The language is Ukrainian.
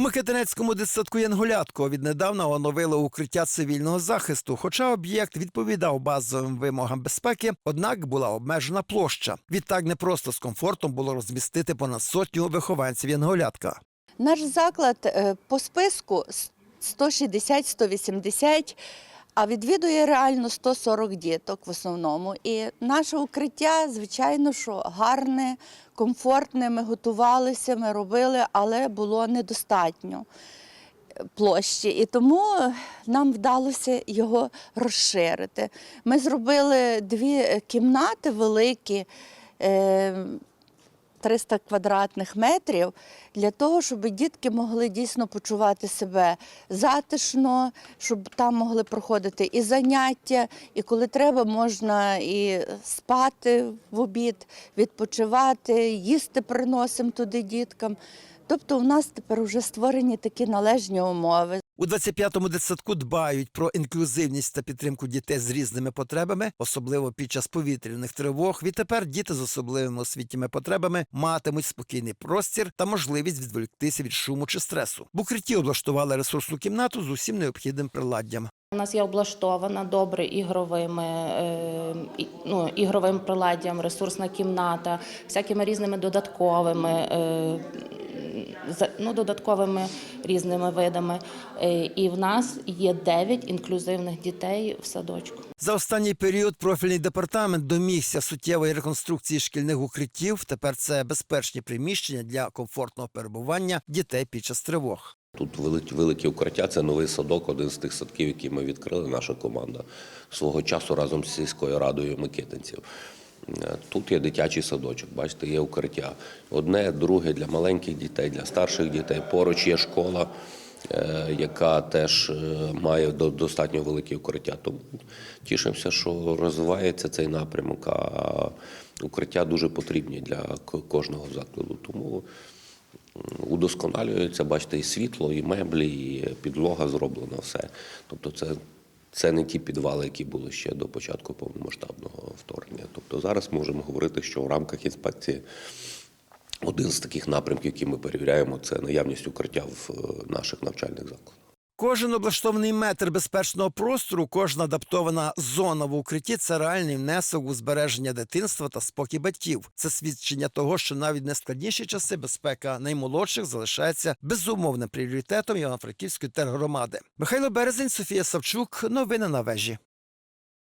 У Микитинецькому дитсадку Янгулятко віднедавна оновили укриття цивільного захисту. Хоча об'єкт відповідав базовим вимогам безпеки, однак була обмежена площа. Відтак не просто з комфортом було розмістити понад сотню вихованців Янгулятка. Наш заклад е, по списку с- 160-180, а відвідує реально 140 діток в основному. І наше укриття, звичайно, що гарне, комфортне. Ми готувалися, ми робили, але було недостатньо е, площі. І тому е, нам вдалося його розширити. Ми зробили дві е, кімнати великі. Е, 300 квадратних метрів для того, щоб дітки могли дійсно почувати себе затишно, щоб там могли проходити і заняття, і коли треба, можна і спати в обід, відпочивати, їсти приносимо туди діткам. Тобто у нас тепер вже створені такі належні умови. У 25-му дитсадку дбають про інклюзивність та підтримку дітей з різними потребами, особливо під час повітряних тривог. Відтепер діти з особливими освітніми потребами матимуть спокійний простір та можливість відволіктися від шуму чи стресу. В укритті облаштували ресурсну кімнату з усім необхідним приладдям. У нас є облаштована добре ігровими, е, ну, ігровим приладдям, ресурсна кімната, всякими різними додатковими, е, ну, додатковими різними видами. Е, і в нас є 9 інклюзивних дітей в садочку. За останній період профільний департамент домігся суттєвої реконструкції шкільних укриттів. Тепер це безпечні приміщення для комфортного перебування дітей під час тривог. Тут великі, великі укриття, це новий садок, один з тих садків, які ми відкрили, наша команда свого часу разом з сільською радою Микитинців. Тут є дитячий садочок, бачите, є укриття. Одне, друге для маленьких дітей, для старших дітей. Поруч є школа, е, яка теж е, має достатньо великі укриття. Тому тішимося, що розвивається цей напрямок, а укриття дуже потрібні для кожного закладу. Тому удосконалюється, бачите, і світло, і меблі, і підлога зроблена, все. Тобто це, це не ті підвали, які були ще до початку повномасштабного вторгнення. Тобто зараз можемо говорити, що в рамках інспекції один з таких напрямків, які ми перевіряємо, це наявність укриття в е, наших навчальних закладах. Кожен облаштований метр безпечного простору, кожна адаптована зона в укритті це реальний внесок у збереження дитинства та спокій батьків. Це свідчення того, що навіть в найскладніші часи безпека наймолодших залишається безумовним пріоритетом Івано-Франківської тергромади. Михайло Березень, Софія Савчук. Новини на вежі.